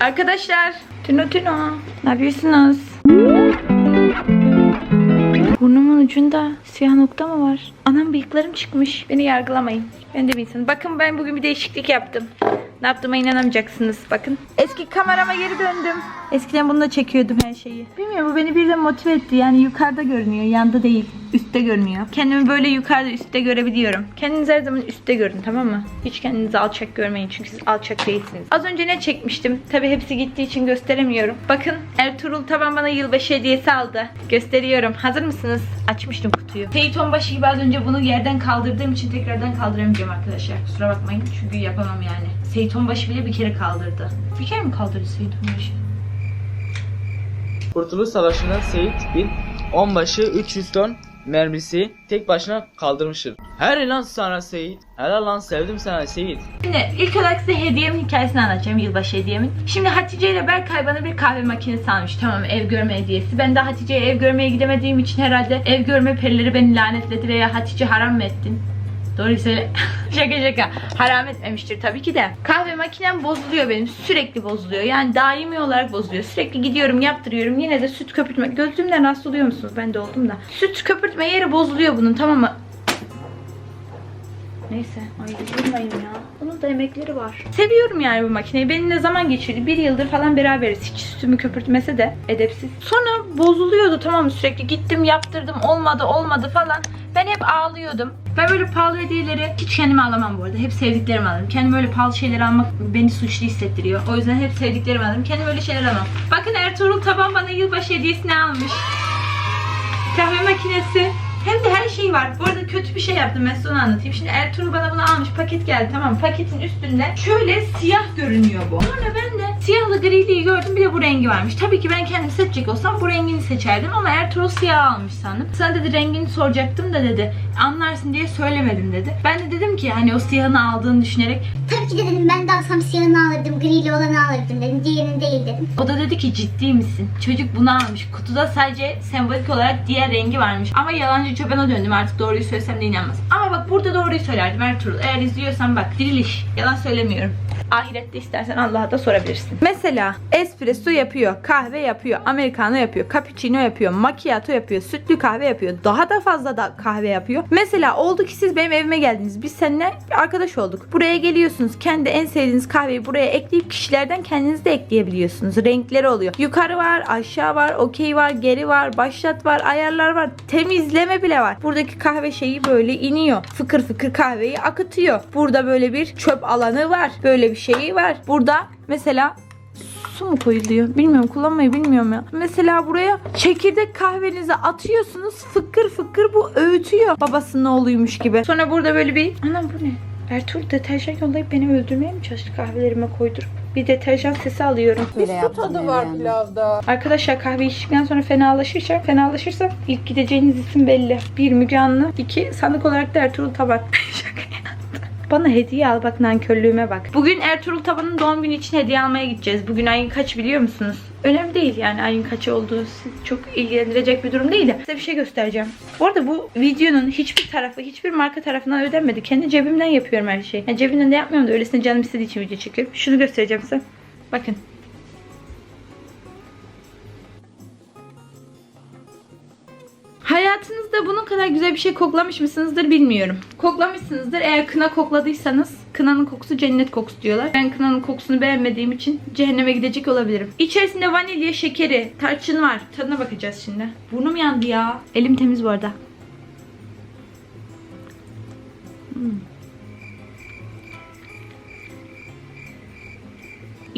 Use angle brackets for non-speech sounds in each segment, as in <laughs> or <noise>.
Arkadaşlar. Tüno tüno. Ne yapıyorsunuz? Burnumun ucunda siyah nokta mı var? Anam bıyıklarım çıkmış. Beni yargılamayın. Ben de bir insanım. Bakın ben bugün bir değişiklik yaptım. Ne yaptığıma inanamayacaksınız. Bakın. Eski kamerama geri döndüm. Eskiden bununla çekiyordum her şeyi. Bilmiyorum bu beni birden motive etti. Yani yukarıda görünüyor. Yanda değil. Üstte görünüyor. Kendimi böyle yukarıda üstte görebiliyorum. Kendinizi her zaman üstte görün tamam mı? Hiç kendinizi alçak görmeyin. Çünkü siz alçak değilsiniz. Az önce ne çekmiştim? Tabi hepsi gittiği için gösteremiyorum. Bakın Ertuğrul Taban bana yılbaşı hediyesi aldı. Gösteriyorum. Hazır mısınız? Açmıştım kutuyu. Peyton başı gibi az önce bunu yerden kaldırdığım için tekrardan kaldıramayacağım arkadaşlar. Kusura bakmayın çünkü yapamam yani. Seyton başı bile bir kere kaldırdı. Bir kere mi kaldırdı Seyton başı? Kurtuluş Savaşı'nda Seyit bin onbaşı 300 ton mermisi tek başına kaldırmıştır. Her lan sana Seyit. Helal lan sevdim sana Seyit. Şimdi ilk olarak size hediyemin hikayesini anlatacağım. Yılbaşı hediyemin. Şimdi Hatice ile Berkay bana bir kahve makinesi almış. Tamam ev görme hediyesi. Ben de Hatice'ye ev görmeye gidemediğim için herhalde ev görme perileri beni lanetledi veya Hatice haram mı ettin? Doğru söyle. <laughs> şaka şaka. Haram etmemiştir tabii ki de. Kahve makinem bozuluyor benim. Sürekli bozuluyor. Yani daimi olarak bozuluyor. Sürekli gidiyorum yaptırıyorum. Yine de süt köpürtme. Gözlüğümden rahatsız oluyor musunuz? Ben de oldum da. Süt köpürtme yeri bozuluyor bunun tamam mı? Neyse. Ay üzülmeyin ya. Da emekleri var. Seviyorum yani bu makineyi. Benimle zaman geçirdi. Bir yıldır falan beraberiz. Hiç sütümü köpürtmese de edepsiz. Sonra bozuluyordu tamam? Sürekli gittim yaptırdım. Olmadı olmadı falan. Ben hep ağlıyordum. Ben böyle pahalı hediyeleri hiç kendime alamam bu arada. Hep sevdiklerimi alırım. Kendim böyle pahalı şeyler almak beni suçlu hissettiriyor. O yüzden hep sevdiklerimi alırım. Kendim öyle şeyler alamam. Bakın Ertuğrul Taban bana yılbaşı hediyesini almış. Kahve makinesi. Hem de her şey var. Bu arada kötü bir şey yaptım ben size onu anlatayım. Şimdi Ertuğrul bana bunu almış. Paket geldi tamam? Paketin üstünde şöyle siyah görünüyor bu. Sonra ben de siyahlı griliği gördüm. Bir de bu rengi varmış. Tabii ki ben kendim seçecek olsam bu rengini seçerdim. Ama Ertuğrul siyah almış sandım. Sana dedi rengini soracaktım da dedi. Anlarsın diye söylemedim dedi. Ben de dedim ki hani o siyahını aldığını düşünerek Tabii ki de dedim ben de alsam siyahını alırdım, grili olanı alırdım dedim. Diğerini değil dedim. O da dedi ki ciddi misin? Çocuk bunu almış. Kutuda sadece sembolik olarak diğer rengi varmış. Ama yalancı çobana döndüm artık doğruyu söylesem de inanmaz. Ama bak burada doğruyu söylerdim Ertuğrul. Eğer izliyorsan bak diriliş. Yalan söylemiyorum. Ahirette istersen Allah'a da sorabilirsin. Mesela espresso yapıyor, kahve yapıyor, americano yapıyor, cappuccino yapıyor, macchiato yapıyor, sütlü kahve yapıyor. Daha da fazla da kahve yapıyor. Mesela oldu ki siz benim evime geldiniz. Biz seninle arkadaş olduk. Buraya geliyorsunuz. Kendi en sevdiğiniz kahveyi buraya ekleyip kişilerden kendiniz de ekleyebiliyorsunuz. Renkleri oluyor. Yukarı var, aşağı var, okey var, geri var, başlat var, ayarlar var. Temizleme bile var. Buradaki kahve şeyi böyle iniyor. Fıkır fıkır kahveyi akıtıyor. Burada böyle bir çöp alanı var. Böyle bir şeyi var. Burada mesela su mu koyuluyor? Bilmiyorum kullanmayı bilmiyorum ya. Mesela buraya çekirdek kahvenizi atıyorsunuz. Fıkır fıkır bu öğütüyor. Babasının oğluymuş gibi. Sonra burada böyle bir... Anam bu ne? Ertuğrul deterjan yollayıp beni öldürmeye mi çalıştı kahvelerime koydurup? Bir deterjan sesi alıyorum. Su tadı var pilavda. Arkadaşlar kahve içtikten sonra fenalaşırsa, fenalaşırsam ilk gideceğiniz isim belli. Bir Müge Anlı, iki sanık olarak da Ertuğrul Taban. <laughs> Şaka. Bana hediye al bak nankörlüğüme bak. Bugün Ertuğrul Taban'ın doğum günü için hediye almaya gideceğiz. Bugün ayın kaç biliyor musunuz? Önemli değil yani ayın kaçı olduğu çok ilgilendirecek bir durum değil de size bir şey göstereceğim. Bu arada bu videonun hiçbir tarafı, hiçbir marka tarafından ödenmedi. Kendi cebimden yapıyorum her şeyi. Yani cebimden de yapmıyorum da öylesine canım istediği için video çekiyorum. Şunu göstereceğim size. Bakın. Güzel bir şey koklamış mısınızdır bilmiyorum. Koklamışsınızdır. Eğer kına kokladıysanız kınanın kokusu cennet kokusu diyorlar. Ben kınanın kokusunu beğenmediğim için cehenneme gidecek olabilirim. İçerisinde vanilya şekeri, tarçın var. Tadına bakacağız şimdi. Burnum yandı ya. Elim temiz bu arada. Hmm.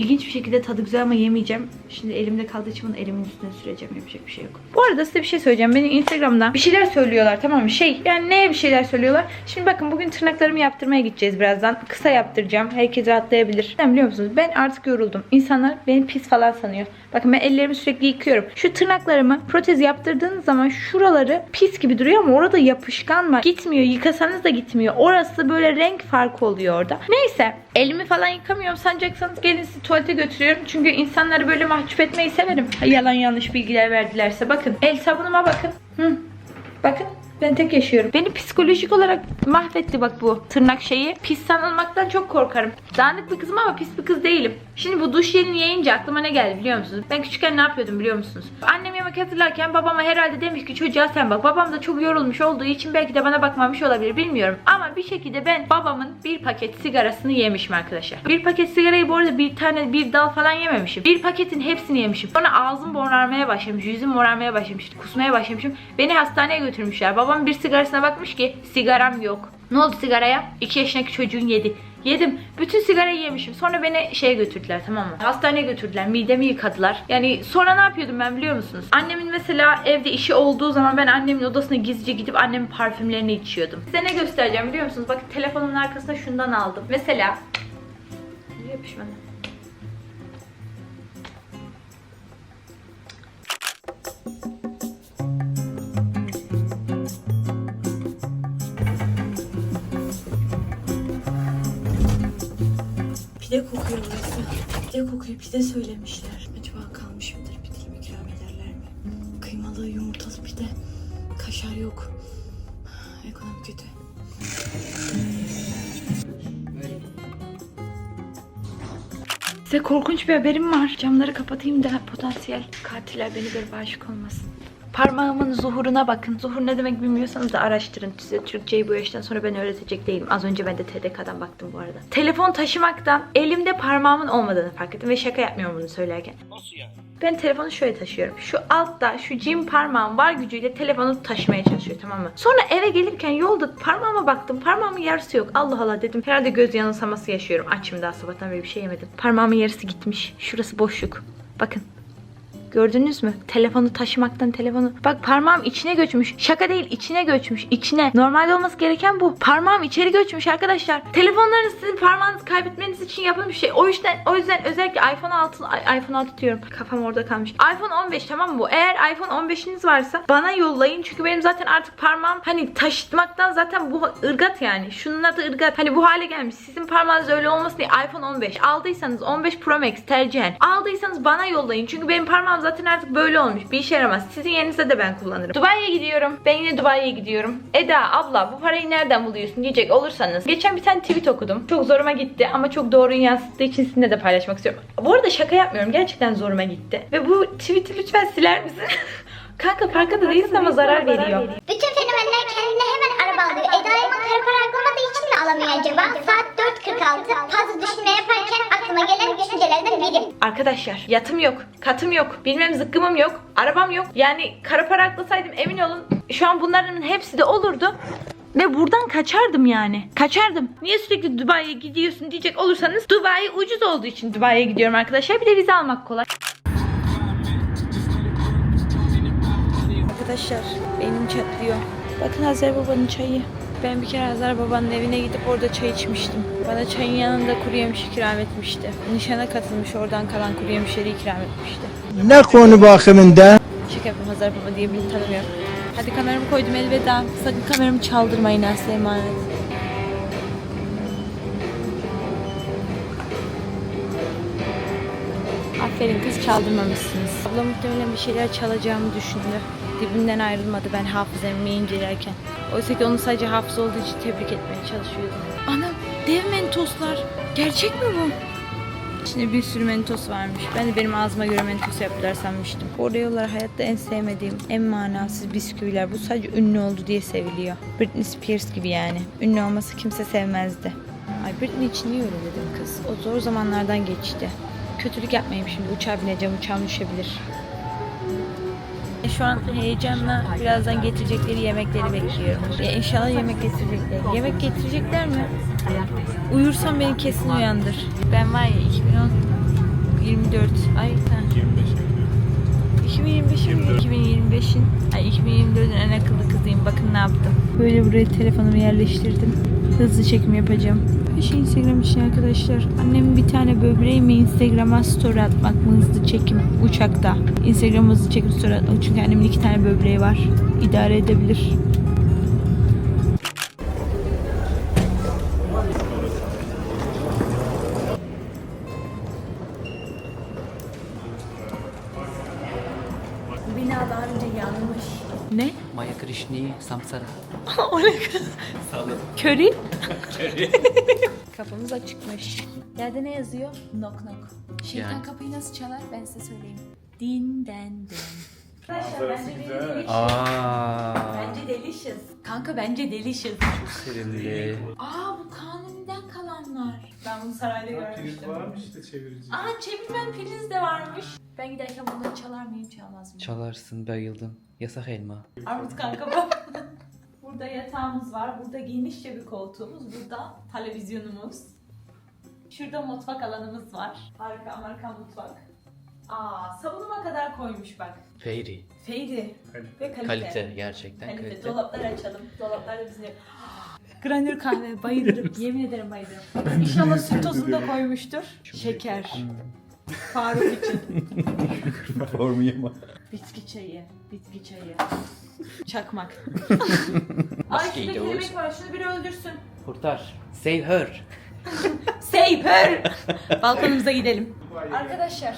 İlginç bir şekilde tadı güzel ama yemeyeceğim. Şimdi elimde kaldığı için bunu elimin üstüne süreceğim. Yapacak bir şey yok. Bu arada size bir şey söyleyeceğim. Benim Instagram'da bir şeyler söylüyorlar tamam mı? Şey yani neye bir şeyler söylüyorlar? Şimdi bakın bugün tırnaklarımı yaptırmaya gideceğiz birazdan. Kısa yaptıracağım. Herkes rahatlayabilir. Sen biliyor musunuz? Ben artık yoruldum. İnsanlar beni pis falan sanıyor. Bakın ben ellerimi sürekli yıkıyorum. Şu tırnaklarımı protez yaptırdığınız zaman şuraları pis gibi duruyor ama orada yapışkan var. Gitmiyor. Yıkasanız da gitmiyor. Orası böyle renk farkı oluyor orada. Neyse. Elimi falan yıkamıyorum sanacaksanız gelin sizi tuvalete götürüyorum. Çünkü insanları böyle mahcup etmeyi severim. Yalan yanlış bilgiler verdilerse. Bakın el sabunuma bakın. Hı. Bakın. Ben tek yaşıyorum. Beni psikolojik olarak mahvetti bak bu tırnak şeyi. Pis sanılmaktan çok korkarım. Dağınık bir kızım ama pis bir kız değilim. Şimdi bu duş jelini yiyince aklıma ne geldi biliyor musunuz? Ben küçükken ne yapıyordum biliyor musunuz? Annem yemek hazırlarken babama herhalde demiş ki çocuğa sen bak. Babam da çok yorulmuş olduğu için belki de bana bakmamış olabilir bilmiyorum. Ama bir şekilde ben babamın bir paket sigarasını yemişim arkadaşlar. Bir paket sigarayı bu arada bir tane bir dal falan yememişim. Bir paketin hepsini yemişim. Sonra ağzım morarmaya başlamış. Yüzüm morarmaya başlamış. Kusmaya başlamışım. Beni hastaneye götürmüşler. Babam bir sigarasına bakmış ki sigaram yok. Ne oldu sigaraya? 2 yaşındaki çocuğun yedi. Yedim. Bütün sigarayı yemişim. Sonra beni şeye götürdüler tamam mı? Hastaneye götürdüler. Midemi yıkadılar. Yani sonra ne yapıyordum ben biliyor musunuz? Annemin mesela evde işi olduğu zaman ben annemin odasına gizlice gidip annemin parfümlerini içiyordum. Size ne göstereceğim biliyor musunuz? Bakın telefonumun arkasına şundan aldım. Mesela yapışmadı? Pide kokuyor burası. Pide kokuyor. Pide söylemişler. Acaba kalmış mıdır? Bir dilim ikram ederler mi? Kıymalı, yumurtalı pide. Kaşar yok. Ekonomi kötü. Size korkunç bir haberim var. Camları kapatayım da potansiyel katiller beni görüp aşık olmasın. Parmağımın zuhuruna bakın. Zuhur ne demek bilmiyorsanız da araştırın. Size Türkçeyi bu yaştan sonra ben öğretecek değilim. Az önce ben de TDK'dan baktım bu arada. Telefon taşımaktan elimde parmağımın olmadığını fark ettim ve şaka yapmıyorum bunu söylerken. Nasıl yani? Ben telefonu şöyle taşıyorum. Şu altta şu cim parmağım var gücüyle telefonu taşımaya çalışıyor tamam mı? Sonra eve gelirken yolda parmağıma baktım. Parmağımın yarısı yok. Allah Allah dedim. Herhalde göz yanılsaması yaşıyorum. Açım daha sabahtan beri bir şey yemedim. Parmağımın yarısı gitmiş. Şurası boşluk. Bakın. Gördünüz mü? Telefonu taşımaktan telefonu. Bak parmağım içine göçmüş. Şaka değil içine göçmüş. İçine. Normalde olması gereken bu. Parmağım içeri göçmüş arkadaşlar. Telefonlarınız sizin parmağınızı kaybetmeniz için yapılmış şey. O yüzden o yüzden özellikle iPhone 6 ay- iPhone 6 diyorum. Kafam orada kalmış. iPhone 15 tamam bu? Eğer iPhone 15'iniz varsa bana yollayın. Çünkü benim zaten artık parmağım hani taşıtmaktan zaten bu ırgat yani. Şunun adı ırgat. Hani bu hale gelmiş. Sizin parmağınız öyle olmasın diye iPhone 15 aldıysanız 15 Pro Max tercihen aldıysanız bana yollayın. Çünkü benim parmağım zaten artık böyle olmuş. Bir işe yaramaz. Sizin yerinizde de ben kullanırım. Dubai'ye gidiyorum. Ben yine Dubai'ye gidiyorum. Eda abla bu parayı nereden buluyorsun diyecek olursanız. Geçen bir tane tweet okudum. Çok zoruma gitti ama çok doğruyu yansıttığı için sizinle de paylaşmak istiyorum. Bu arada şaka yapmıyorum. Gerçekten zoruma gitti. Ve bu tweet'i lütfen siler misin? <laughs> Kanka farkında değilsin ama zarar veriyor. Bütün fenomenler kendine hemen araba alıyor. Eda Yaman kara para aklamadığı için mi alamıyor acaba? Saat 4.46. Fazla düşünme yaparken aklıma gelen düşüncelerden biri. Arkadaşlar yatım yok, katım yok, bilmem zıkkımım yok, arabam yok. Yani kara para aklasaydım emin olun şu an bunların hepsi de olurdu. Ve buradan kaçardım yani. Kaçardım. Niye sürekli Dubai'ye gidiyorsun diyecek olursanız Dubai ucuz olduğu için Dubai'ye gidiyorum arkadaşlar. Bir de vize almak kolay. Arkadaşlar benim çatlıyor. Bakın Hazar Baba'nın çayı. Ben bir kere Hazar Baba'nın evine gidip orada çay içmiştim. Bana çayın yanında kuru yemiş ikram etmişti. Nişana katılmış oradan kalan kuru yemişleri ikram etmişti. Ne konu bakımında? Şaka yapayım Hazar Baba diye birini tanımıyorum. Hadi kameramı koydum elveda. Sakın kameramı çaldırmayın Aslı emanet. Aferin kız çaldırmamışsınız. Abla muhtemelen bir şeyler çalacağımı düşündü. Dibimden ayrılmadı ben hafızamı incelerken. Oysa ki onu sadece hafız olduğu için tebrik etmeye çalışıyordum. Anam dev mentoslar. Gerçek mi bu? İçinde bir sürü mentos varmış. Ben de benim ağzıma göre mentos yaptılar sanmıştım. Oreo'lar hayatta en sevmediğim, en manasız bisküviler. Bu sadece ünlü oldu diye seviliyor. Britney Spears gibi yani. Ünlü olması kimse sevmezdi. Ay Britney için niye öyle dedim kız? O zor zamanlardan geçti. Kötülük yapmayayım şimdi. Uçağa bineceğim, uçağım düşebilir. Şu an heyecanla birazdan getirecekleri yemekleri bekliyorum. Ya inşallah yemek getirecekler. Yemek getirecekler mi? Uyursam beni kesin uyandır. Ben var ya 2010 24 ay ha. 2025'in 2025'in ay 2024'ün en akıllı kızıyım. Bakın ne yaptım. Böyle buraya telefonumu yerleştirdim. Hızlı çekim yapacağım. Şey Instagram için arkadaşlar. Annemin bir tane böbreği mi Instagram'a story atmak mı hızlı çekim uçakta. Instagram hızlı çekim story atmak çünkü annemin iki tane böbreği var. İdare edebilir. Bina daha önce yanmış. Ne? Maya Krishni Samsara. <laughs> Köri. <laughs> Kapımız açıkmış. Yerde ne yazıyor? Knock knock. Şeytan Yani. kapıyı nasıl çalar ben size söyleyeyim. Din den den. Arkadaşlar bence delicious. Aa, Bence delicious. Kanka bence delicious. Aa bu kanuniden kalanlar. Ben bunu sarayda görmüştüm. varmış işte çevirici. Aa çevirmen filiz de varmış. Ben giderken bunları çalar mıyım çalmaz mıyım? Çalarsın bayıldım. Yasak elma. Armut kanka bak. <laughs> Burada yatağımız var. Burada genişçe bir koltuğumuz. Burada televizyonumuz. Şurada mutfak alanımız var. Harika Amerikan mutfak. Aa sabunuma kadar koymuş bak. Fairy. Feyri ve kalite. Kalite gerçekten Kalite. kalite. Dolapları açalım. Dolaplarda bizi... <gasps> Granür kahve bayılırım. <laughs> Yemin ederim bayılırım. İnşallah süt tozunu da koymuştur. Şeker. Faruk için. <laughs> Formu yema. Bitki çayı. Bitki çayı. Çakmak. <laughs> Ay Maskeyi şurada de kelebek olsun. var. Şunu biri öldürsün. Kurtar. Save her. <laughs> Save her. Balkonumuza gidelim. Arkadaşlar.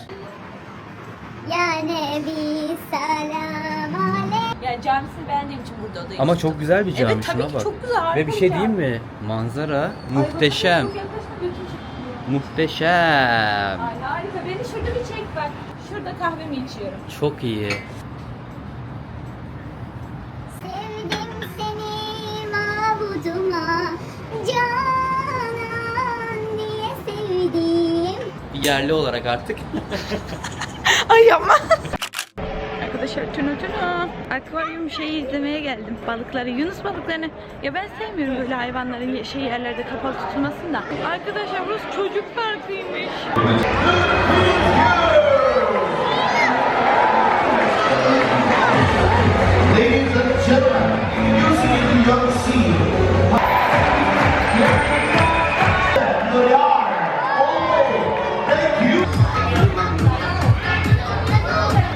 Ya Nebi selam aleyk. Ya camisini beğendiğim için burada odayım. Ama çok güzel bir cami Evet tabii şuna ki bak. çok güzel. harika Ve bir şey cami. diyeyim mi? Manzara Ay, muhteşem. bak, çok yaklaşma. Muhteşem. Ay harika. Beni şurada bir çek bak. Şurada kahvemi içiyorum. Çok iyi. Sevdim seni mabuduma Canan diye sevdim Bir yerli olarak artık. Ay yapma. Arkadaşlar tünü tünü. Akvaryum şeyi izlemeye geldim. Balıkları, Yunus balıklarını. Ya ben sevmiyorum böyle hayvanların şey yerlerde kapalı tutulmasını da. Arkadaşlar burası çocuk parkıymış.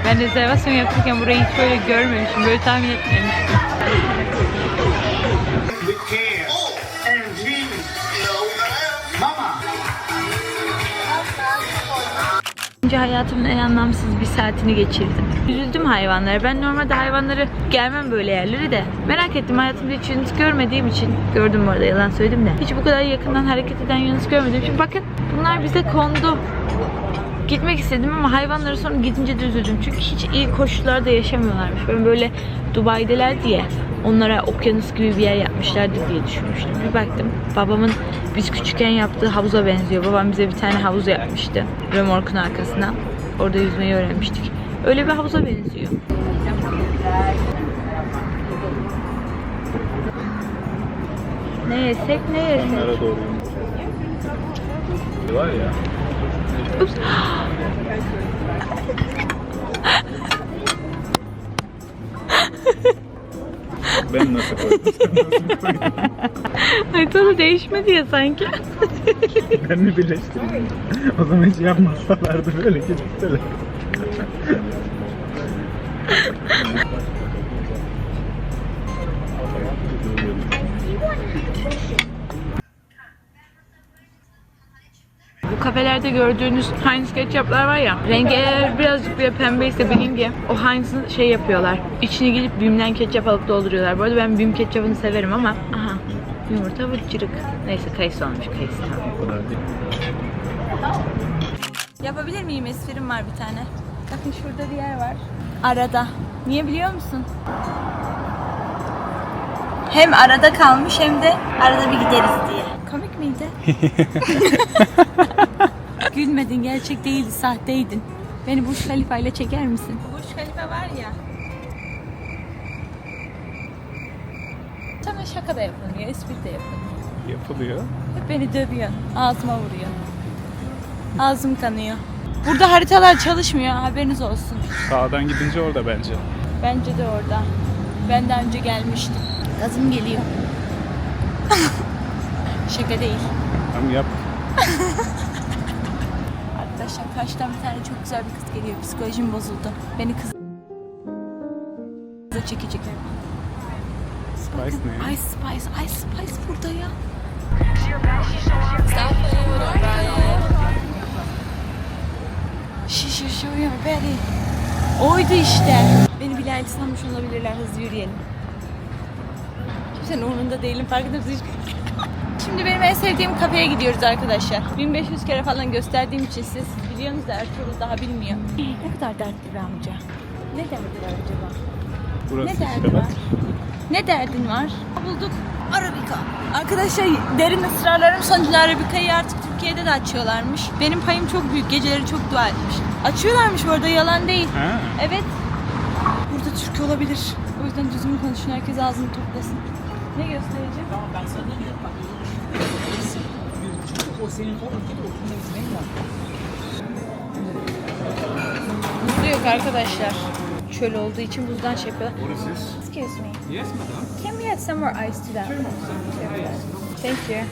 Ben rezervasyon yapırken burayı hiç böyle görmemişim. Böyle tahmin etmemiştim. Önce hayatımın en anlamsız bir saatini geçirdim. Üzüldüm hayvanlara. Ben normalde hayvanları gelmem böyle yerlere de. Merak ettim hayatımda hiç Yunus görmediğim için. Gördüm bu arada yalan söyledim de. Hiç bu kadar yakından hareket eden Yunus görmediğim için. Bakın bunlar bize kondu. Gitmek istedim ama hayvanları sonra gidince de üzüldüm. Çünkü hiç iyi koşullarda yaşamıyorlarmış. Ben böyle Dubai'deler diye onlara okyanus gibi bir yer yapmışlardı diye düşünmüştüm. Bir baktım babamın biz küçükken yaptığı havuza benziyor. Babam bize bir tane havuz yapmıştı. Römorkun arkasına. Orada yüzmeyi öğrenmiştik. Öyle bir havuza benziyor. Ne yesek ne yesek. Nereye doğru? Var ya. Ups. Ben nasıl koydum? Ay tadı değişmedi ya sanki. ben mi birleştireyim? o zaman hiç yapmasalardı böyle gitseler. Bu kafelerde gördüğünüz Heinz ketçaplar var ya. Rengi eğer birazcık bile pembeyse benim gibi o Heinz'ın şey yapıyorlar. İçine gidip Bim'den ketçap alıp dolduruyorlar. Bu arada ben Bim ketçapını severim ama aha yumurta vıcırık. Neyse kayısı olmuş kayısı. Yapabilir miyim? Esprim var bir tane. Bakın şurada bir yer var. Arada. Niye biliyor musun? Hem arada kalmış hem de arada bir gideriz diye. Komik miydi? <laughs> Gülmedin, gerçek değildi, sahteydin. Beni Burj Khalifa ile çeker misin? Burj Khalifa var ya. Sana şaka da yapılmıyor, espri de yapılmıyor. Yapılıyor. Hep beni dövüyorsun. Ağzıma vuruyor. Ağzım kanıyor. Burada haritalar çalışmıyor. Haberiniz olsun. Sağdan gidince orada bence. Bence de orada. Ben daha önce gelmiştim. Gazım geliyor. <laughs> Şaka değil. Tamam yap. <laughs> Arkadaşlar karşıdan bir tane çok güzel bir kız geliyor. Psikolojim bozuldu. Beni kız kıza çekecek. Spice ne? Ay Spice, Ay Spice burada ya. Your belly. Oydu işte. Beni Bilal sanmış olabilirler. Hızlı yürüyelim. Kimsenin umurunda değilim. Farkında mısın? Şimdi benim en sevdiğim kafeye gidiyoruz arkadaşlar. 1500 kere falan gösterdiğim için siz biliyorsunuz da Ertuğrul daha bilmiyor. Ne kadar dertli bir amca. Ne derdi var acaba? Burası Ne derdi var? Ne derdin var? Bulduk. Arabika. Arkadaşlar derin ısrarlarım sonucu Arabika'yı artık Türkiye'de de açıyorlarmış. Benim payım çok büyük. Geceleri çok dua etmiş. Açıyorlarmış bu arada yalan değil. Ha. Evet. Burada Türk olabilir. O yüzden düzgün konuşun. Herkes ağzını toplasın. Ne göstereceğim? Tamam ben sana diyorum. Bak. O senin o ülkede Buzlu yok arkadaşlar. Çöl olduğu için buzdan şey yapıyorlar. Excuse me. Yes madam. Can we add some more ice to that? Thank you.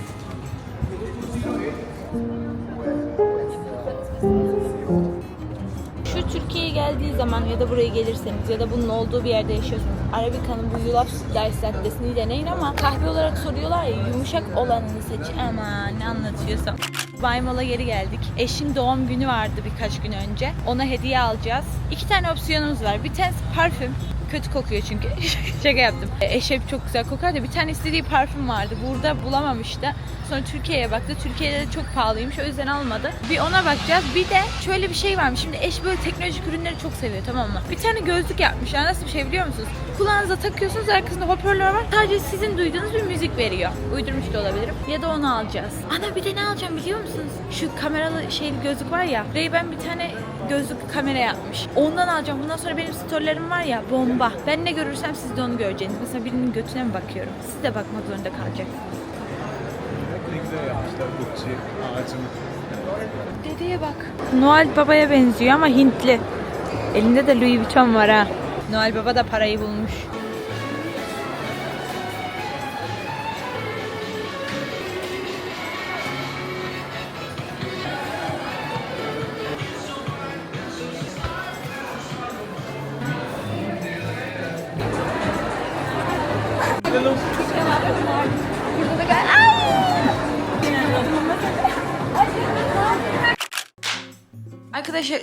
Geldiği zaman ya da buraya gelirseniz ya da bunun olduğu bir yerde yaşıyorsanız Arabika'nın bu yulaf sütlaç lattesini deneyin ama kahve olarak soruyorlar ya yumuşak olanını seç. Ama ne anlatıyorsam. Baymal'a geri geldik. Eşin doğum günü vardı birkaç gün önce. Ona hediye alacağız. İki tane opsiyonumuz var. Bir tanesi parfüm. Kötü kokuyor çünkü. <laughs> Şaka yaptım. E, Eşep çok güzel kokar da bir tane istediği parfüm vardı. Burada bulamamıştı. Sonra Türkiye'ye baktı. Türkiye'de de çok pahalıymış. O yüzden almadı. Bir ona bakacağız. Bir de şöyle bir şey varmış. Şimdi eş böyle teknolojik ürünleri çok seviyor tamam mı? Bir tane gözlük yapmış. Yani nasıl bir şey biliyor musunuz? Kulağınıza takıyorsunuz. Arkasında hoparlör var. Sadece sizin duyduğunuz bir müzik veriyor. Uydurmuş da olabilirim. Ya da onu alacağız. Ana bir de ne alacağım biliyor musunuz? Şu kameralı şeyli gözlük var ya. Ray-Ban bir tane gözlük kamera yapmış. Ondan alacağım. Bundan sonra benim storylerim var ya bomba. Ben ne görürsem siz de onu göreceksiniz. Mesela birinin götüne mi bakıyorum? Siz de bakmak zorunda kalacaksınız. Ne güzel yapmışlar Gucci ağacını. Dedeye bak. Noel Baba'ya benziyor ama Hintli. Elinde de Louis Vuitton var ha. Noel Baba da parayı bulmuş.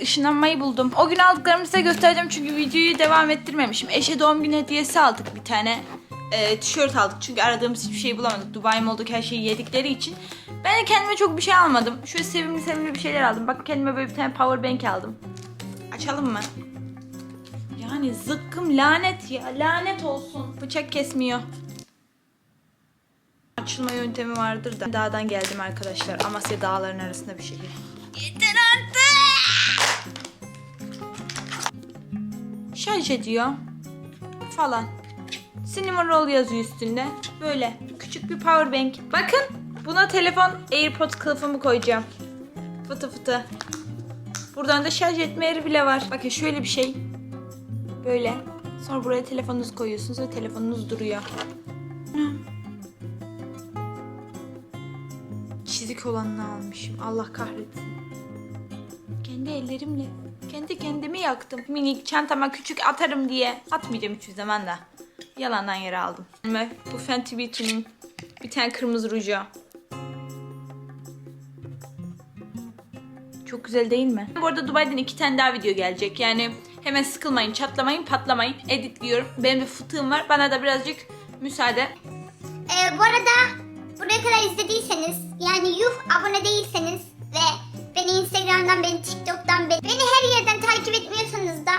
Işınlanmayı buldum. O gün aldıklarımı size göstereceğim çünkü videoyu devam ettirmemişim. Eşe doğum günü hediyesi aldık bir tane. Ee, tişört aldık çünkü aradığımız hiçbir şeyi bulamadık. Dubai olduk her şeyi yedikleri için. Ben de kendime çok bir şey almadım. Şöyle sevimli sevimli bir şeyler aldım. Bak kendime böyle bir tane power bank aldım. Açalım mı? Yani zıkkım lanet ya. Lanet olsun. Bıçak kesmiyor. Açılma yöntemi vardır da. Dağdan geldim arkadaşlar. Amasya dağların arasında bir şehir. Yeter Şarj ediyor. Falan. Cinnamon roll yazıyor üstünde. Böyle küçük bir power bank. Bakın buna telefon AirPods kılıfımı koyacağım. Fıtı fıtı. Buradan da şarj etme yeri bile var. Bakın şöyle bir şey. Böyle. Sonra buraya telefonunuzu koyuyorsunuz ve telefonunuz duruyor. Çizik olanını almışım. Allah kahretsin. Kendi ellerimle kendi kendimi yaktım. Minik çantama küçük atarım diye. Atmayacağım hiçbir zaman da. Yalandan yere aldım. Ve bu Fenty Beauty'nin bir tane kırmızı ruju. Çok güzel değil mi? Bu arada Dubai'den iki tane daha video gelecek. Yani hemen sıkılmayın, çatlamayın, patlamayın. Editliyorum. Benim bir fıtığım var. Bana da birazcık müsaade. Ee, bu arada buraya kadar izlediyseniz yani yuh abone değilseniz ve beni Instagram'dan, beni TikTok'tan, beni, beni her yerden takip etmiyorsanız da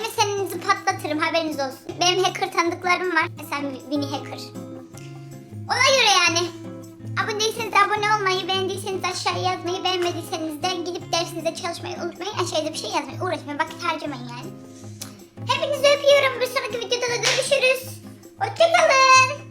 MSN'inizi patlatırım haberiniz olsun. Benim hacker tanıdıklarım var. Mesela Winnie Hacker. Ona göre yani. Abone değilseniz de abone olmayı, beğendiyseniz aşağıya yazmayı, beğenmediyseniz de gidip dersinize çalışmayı unutmayın. Aşağıda bir şey yazmayın, uğraşmayın, vakit harcamayın yani. Hepinizi öpüyorum. Bir sonraki videoda da görüşürüz. Hoşçakalın.